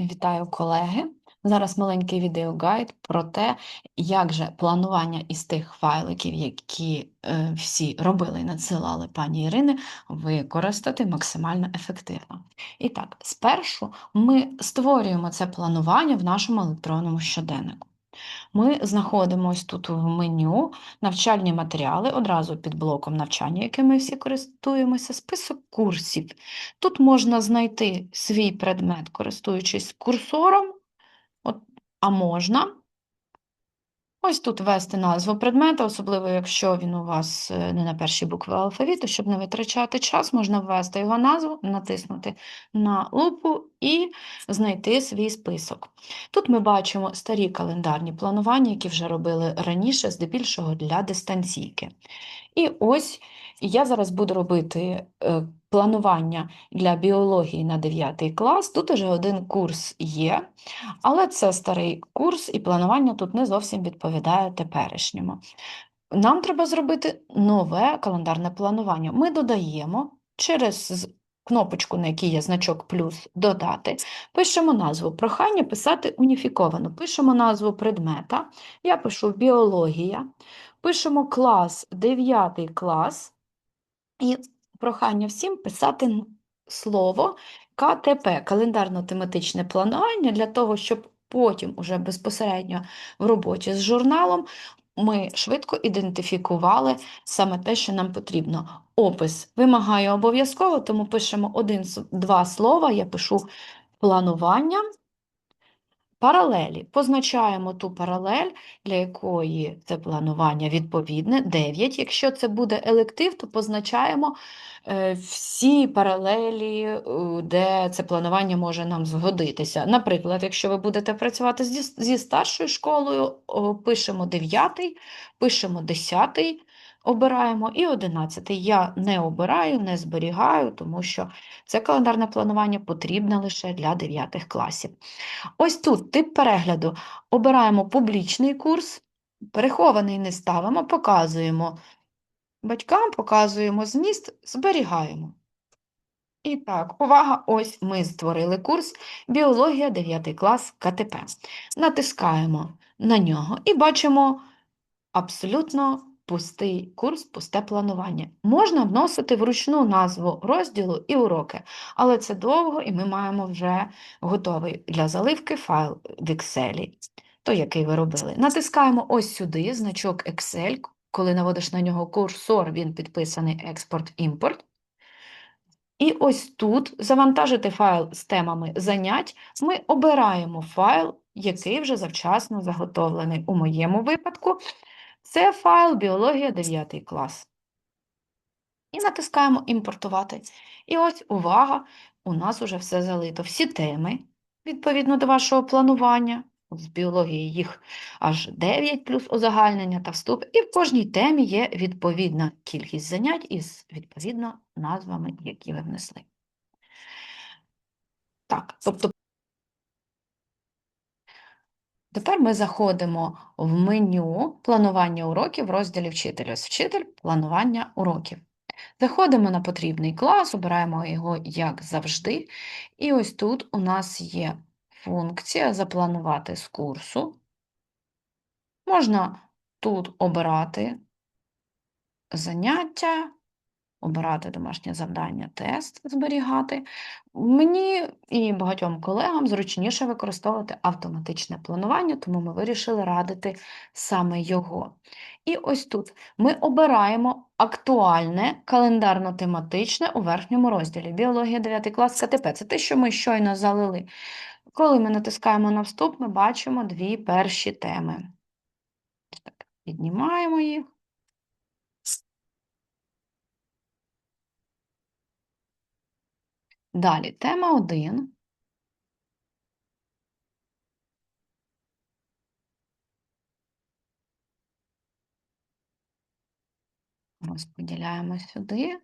Вітаю колеги! Зараз маленький відеогайд про те, як же планування із тих файликів, які е, всі робили і надсилали пані Ірини, використати максимально ефективно. І так, спершу ми створюємо це планування в нашому електронному щоденнику. Ми знаходимося тут в меню навчальні матеріали, одразу під блоком навчання, яким ми всі користуємося, список курсів. Тут можна знайти свій предмет, користуючись курсором, а можна ось тут ввести назву предмета, особливо якщо він у вас е, не на першій букві алфавіту, щоб не витрачати час, можна ввести його назву, натиснути на лупу і знайти свій список. Тут ми бачимо старі календарні планування, які вже робили раніше, здебільшого для дистанційки. І ось я зараз буду робити е, планування для біології на 9 клас. Тут уже один курс є, але це старий курс, і планування тут не зовсім відповідає теперішньому. Нам треба зробити нове календарне планування. Ми додаємо через кнопочку, на якій є значок плюс додати, пишемо назву прохання писати уніфіковано. Пишемо назву предмета. Я пишу біологія, пишемо клас 9 клас, і прохання всім писати слово КТП, календарно-тематичне планування, для того, щоб потім уже безпосередньо в роботі з журналом ми швидко ідентифікували саме те, що нам потрібно. Опис вимагає обов'язково, тому пишемо один-два слова, я пишу планування. Паралелі. Позначаємо ту паралель, для якої це планування відповідне, 9. Якщо це буде електив, то позначаємо е, всі паралелі, е, де це планування може нам згодитися. Наприклад, якщо ви будете працювати зі, старшою школою, пишемо 9, пишемо 10, обираємо і 11. Я не обираю, не зберігаю, тому що це календарне планування потрібне лише для 9 класів. Ось тут тип перегляду. Обираємо публічний курс, перехований не ставимо, показуємо батькам, показуємо зміст, зберігаємо. І так, увага! Ось ми створили курс Біологія 9 клас КТП. Натискаємо на нього і бачимо абсолютно пустий курс, пусте планування. Можна вносити вручну назву розділу і уроки, але це довго, і ми маємо вже готовий для заливки файл в Excel, той, який ви робили. Натискаємо ось сюди значок Excel, коли наводиш на нього курсор, він підписаний експорт-імпорт. І ось тут завантажити файл з темами занять, ми обираємо файл, який вже завчасно заготовлений. У моєму випадку це файл біологія 9 клас. І натискаємо імпортувати. І ось увага, у нас вже все залито. Всі теми, відповідно до вашого планування. З біології їх аж 9 плюс узагальнення та вступ. І в кожній темі є відповідна кількість занять із відповідно назвами, які ви внесли. Так, тобто Тепер ми заходимо в меню планування уроків в розділі вчитель. Ось вчитель планування уроків. Заходимо на потрібний клас, обираємо його, як завжди. І ось тут у нас є функція запланувати з курсу. Можна тут обирати заняття, обирати домашнє завдання, тест зберігати. Мені і багатьом колегам зручніше використовувати автоматичне планування, тому ми вирішили радити саме його. І ось тут ми обираємо актуальне календарно-тематичне у верхньому розділі. Біологія 9 клас КТП. Це те, що ми щойно залили. Коли ми натискаємо на вступ, ми бачимо дві перші теми. Так, Піднімаємо їх. Далі, тема 1. Розподіляємо сюди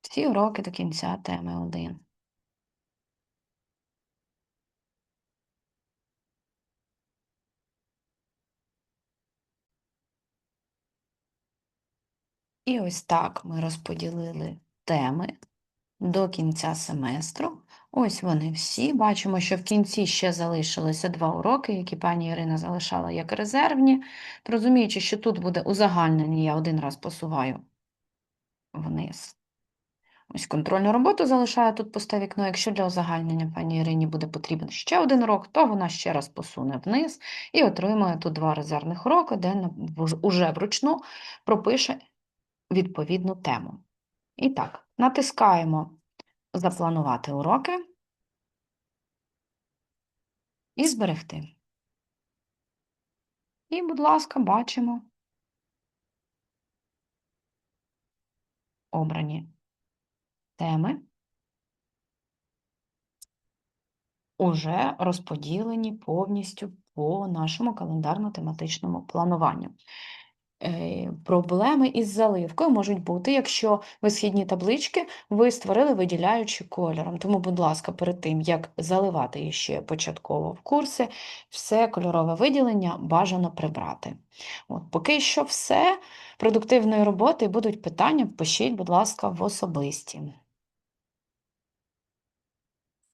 всі уроки до кінця теми 1. І ось так ми розподілили теми до кінця семестру Ось вони всі. Бачимо, що в кінці ще залишилося два уроки, які пані Ірина залишала як резервні. Розуміючи, що тут буде узагальнення, я один раз посуваю вниз. Ось контрольну роботу залишаю тут пусте вікно. Якщо для узагальнення пані Ірині буде потрібен ще один урок, то вона ще раз посуне вниз і отримує тут два резервних уроки, де уже вручну пропише відповідну тему. І так, натискаємо Запланувати уроки і зберегти. І, будь ласка, бачимо обрані теми уже розподілені повністю по нашому календарно-тематичному плануванню. Е, Проблеми із заливкою можуть бути, якщо висхідні таблички ви створили виділяючи кольором. Тому, будь ласка, перед тим, як заливати ще початково в курси, все кольорове виділення бажано прибрати. От, поки що все. Продуктивної роботи будуть питання, пишіть, будь ласка, в особисті.